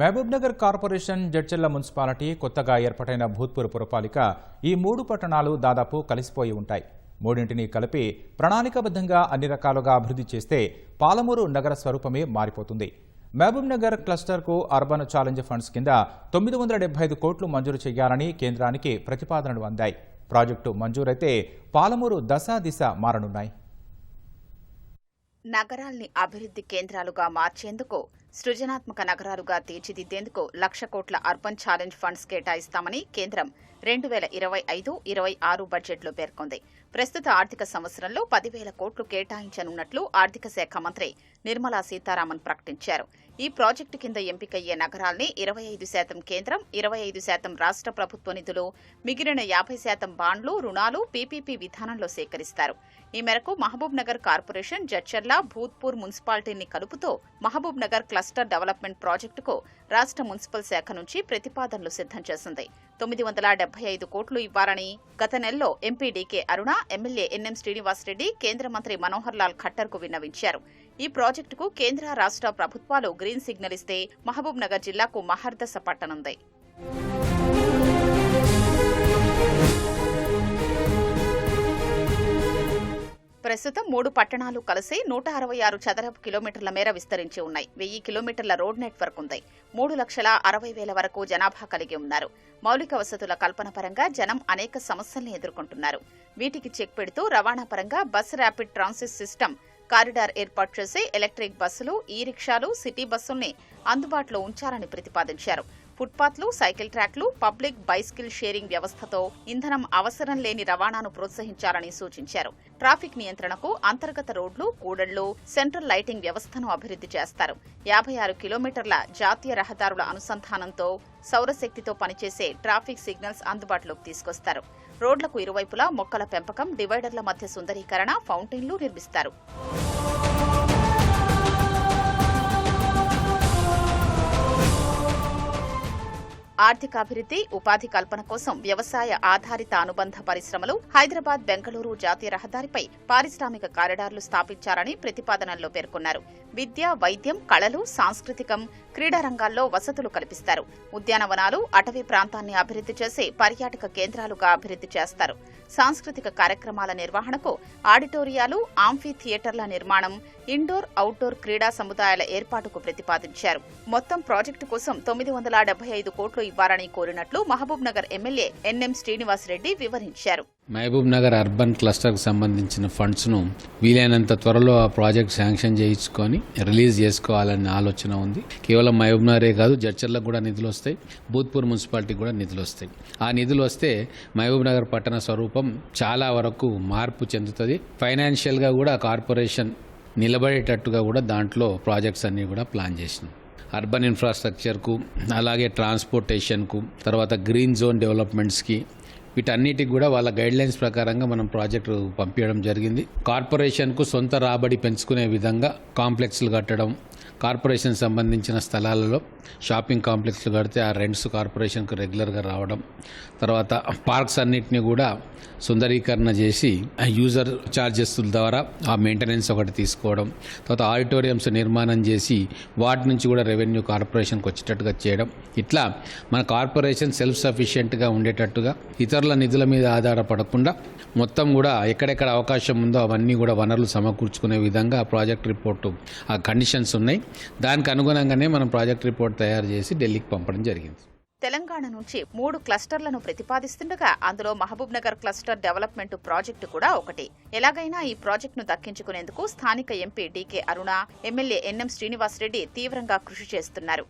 Mahabubnagar corporation Jadcherla municipality కొత్తగా ఏర్పాటైన భూత్పూర్ పురపాలిక ఈ మూడు పట్టణాలు దాదాపు కలిసిపోయి ఉంటాయి. మూడింటిని కలిపి ప్రణాళికాబద్ధంగా అన్ని రకాలుగా అభివృద్ధి చేస్తే పాలమూరు నగర స్వరూపమే మారిపోతుంది. మహబూబ్నగర్ క్లస్టర్కు అర్బన్ ఛాలెంజ్ ఫండ్స్ కింద తొమ్మిది వందల డెబ్బై ఐదు కోట్లు మంజూరు చేయాలని కేంద్రానికి ప్రతిపాదనలు అందాయి. ప్రాజెక్టు మంజూరైతే పాలమూరు దశ దిశ మారనున్నాయి. నగరాల్ని అభివృద్ధి కేంద్రాలుగా మార్చేందుకు సృజనాత్మక నగరాలుగా తీర్చిదిద్దేందుకు లక్ష కోట్ల అర్బన్ ఛాలెంజ్ ఫండ్స్ కేటాయిస్తామని కేంద్రం రెండు వేల ఇరవై ఐదు ఇరవై ఆరు బడ్జెట్లో పేర్కొంది. ప్రస్తుత ఆర్థిక సంవత్సరంలో పదివేల కోట్లు కేటాయించనున్నట్లు ఆర్థిక శాఖ మంత్రి నిర్మలా సీతారామన్ ప్రకటించారు. ఈ ప్రాజెక్టు కింద ఎంపికయ్యే నగరాల్ని ఇరవై ఐదు శాతం కేంద్రం ఇరవై ఐదు శాతం రాష్ట్ర ప్రభుత్వ నిధులు మిగిలిన యాభై శాతం బాండ్లు రుణాలు పీపీపీ విధానంలో సేకరిస్తారు. ఈ మేరకు మహబూబ్ నగర్ కార్పొరేషన్ జడ్చర్ల భూత్పూర్ మున్సిపాలిటీని కలుపుతూ మహబూబ్ నగర్ క్లస్టర్ డెవలప్మెంట్ ప్రాజెక్టుకు రాష్ట్ర మున్సిపల్ శాఖ నుంచి ప్రతిపాదనలు సిద్ధం చేసింది. తొమ్మిది వందల డెబ్బై ఐదు కోట్లు ఇవ్వాలని గత నెలలో MP DK Aruna MLA NM Srinivasa Reddy కేంద్ర మంత్రి మనోహర్ లాల్ ఖట్టర్కు విన్నవించారు. ఈ ప్రాజెక్టుకు కేంద్ర రాష్ట్ర ప్రభుత్వాలు గ్రీన్ సిగ్నల్ ఇస్తే మహబూబ్ నగర్ జిల్లాకు మహర్దశ పట్టనుంది. ప్రస్తుతం మూడు పట్టణాలు కలిసి నూట అరవై ఆరు చదరపు కిలోమీటర్ల మేర విస్తరించి ఉన్నాయి. వెయ్యి కిలోమీటర్ల రోడ్ నెట్వర్క్ ఉంది. మూడు లక్షల అరవై వేల వరకు జనాభా కలిగి ఉన్నారు. మౌలిక వసతుల కల్పన పరంగా జనం అనేక సమస్యల్ని ఎదుర్కొంటున్నారు. వీటికి చెక్ పెడుతూ రవాణా పరంగా bus rapid transit system corridor ఏర్పాటు చేసి ఎలక్ట్రిక్ బస్సులు ఈ రిక్షాలు సిటీ బస్సుల్ని అందుబాటులో ఉంచాలని ప్రతిపాదించారు. ఫుట్పాత్లు సైకిల్ ట్రాక్లు పబ్లిక్ బైసికిల్ షేరింగ్ వ్యవస్థతో ఇంధనం అవసరం లేని రవాణాను ప్రోత్సహించాలని సూచించారు. ట్రాఫిక్ నియంత్రణకు అంతర్గత రోడ్లు కూడళ్ళు సెంట్రల్ లైటింగ్ వ్యవస్థను అభివృద్ధి చేస్తారు. యాభై ఆరు కిలోమీటర్ల జాతీయ రహదారుల అనుసంధానంతో సౌరశక్తితో పనిచేసే ట్రాఫిక్ సిగ్నల్స్ అందుబాటులోకి తీసుకొస్తారు. రోడ్లకు ఇరువైపులా మొక్కల పెంపకం డివైడర్ల మధ్య సుందరీకరణ ఫౌంటైన్లు నిర్మిస్తారు. ఆర్థికాభివృద్ది ఉపాధి కల్పన కోసం వ్యవసాయ ఆధారిత అనుబంధ పరిశ్రమలు హైదరాబాద్ బెంగళూరు జాతీయ రహదారిపై పారిశ్రామిక కారిడార్లు స్థాపించారని ప్రతిపాదనల్లో పేర్కొన్నారు. విద్య వైద్యం కళలు సాంస్కృతికం క్రీడా రంగాల్లో వసతులు కల్పిస్తారు. ఉద్యానవనాలు అటవీ ప్రాంతాన్ని అభివృద్ధి చేసి పర్యాటక కేంద్రాలుగా అభివృద్ధి చేస్తారు. సాంస్కృతిక కార్యక్రమాల నిర్వహణకు ఆడిటోరియాలు ఆంఫీ థియేటర్ల నిర్మాణం ఇండోర్ అవుట్డోర్ క్రీడా సముదాయాల ఏర్పాటుకు ప్రతిపాదించారు. మొత్తం ప్రాజెక్టు కోసం తొమ్మిది వందల డెబ్బై ఐదు కోట్లు ఇవ్వాలని కోరినట్లు మహబూబ్ నగర్ ఎమ్మెల్యే ఎన్ఎం శ్రీనివాసరెడ్డి వివరించారు. మహబూబ్ నగర్ అర్బన్ క్లస్టర్కి సంబంధించిన ఫండ్స్ను వీలైనంత త్వరలో ఆ ప్రాజెక్ట్ శాంక్షన్ చేయించుకొని రిలీజ్ చేసుకోవాలనే ఆలోచన ఉంది. కేవలం మహబూబ్ నగరే కాదు జడ్చర్లకు కూడా నిధులు వస్తాయి భూత్పూర్ మున్సిపాలిటీకి కూడా నిధులు వస్తాయి. ఆ నిధులు వస్తే మహబూబ్ నగర్ పట్టణ స్వరూపం చాలా వరకు మార్పు చెందుతుంది. ఫైనాన్షియల్గా కూడా కార్పొరేషన్ నిలబడేటట్టుగా కూడా దాంట్లో ప్రాజెక్ట్స్ అన్నీ కూడా ప్లాన్ చేసినాం. అర్బన్ ఇన్ఫ్రాస్ట్రక్చర్కు అలాగే ట్రాన్స్పోర్టేషన్కు తర్వాత గ్రీన్ జోన్ డెవలప్మెంట్స్కి వీటన్నిటికి కూడా వాళ్ళ గైడ్లైన్స్ ప్రకారంగా మనం ప్రాజెక్టు పంపించడం జరిగింది. కార్పొరేషన్కు సొంత రాబడి పెంచుకునే విధంగా కాంప్లెక్స్లు కట్టడం కార్పొరేషన్ సంబంధించిన స్థలాలలో షాపింగ్ కాంప్లెక్స్లు కడితే ఆ రెంట్స్ కార్పొరేషన్కు రెగ్యులర్గా రావడం తర్వాత పార్క్స్ అన్నిటిని కూడా సుందరీకరణ చేసి యూజర్ ఛార్జెస్ ద్వారా ఆ మెయింటెనెన్స్ ఒకటి తీసుకోవడం తర్వాత ఆడిటోరియంస్ నిర్మాణం చేసి వాటి నుంచి కూడా రెవెన్యూ కార్పొరేషన్కి వచ్చేటట్టుగా చేయడం. ఇట్లా మన కార్పొరేషన్ సెల్ఫ్ సఫిషియెంట్గా ఉండేటట్టుగా ఇతరుల నిధుల మీద ఆధారపడకుండా మొత్తం కూడా ఎక్కడెక్కడ అవకాశం ఉందో అవన్నీ కూడా వనరులు సమకూర్చుకునే విధంగా ఆ ప్రాజెక్ట్ రిపోర్టు ఆ కండిషన్స్ ఉన్నాయి. దానికి అనుగుణంగానే మనం ప్రాజెక్ట్ రిపోర్ట్ తయారు చేసి ఢిల్లీకి పంపడం జరిగింది. తెలంగాణ నుంచి మూడు క్లస్టర్లను ప్రతిపాదిస్తుండగా అందులో Mahabub Nagar cluster development project కూడా ఒకటి. ఎలాగైనా ఈ ప్రాజెక్టును దక్కించుకునేందుకు స్థానిక MP DK Aruna MLA NM Srinivasa Reddy తీవ్రంగా కృషి చేస్తున్నారు.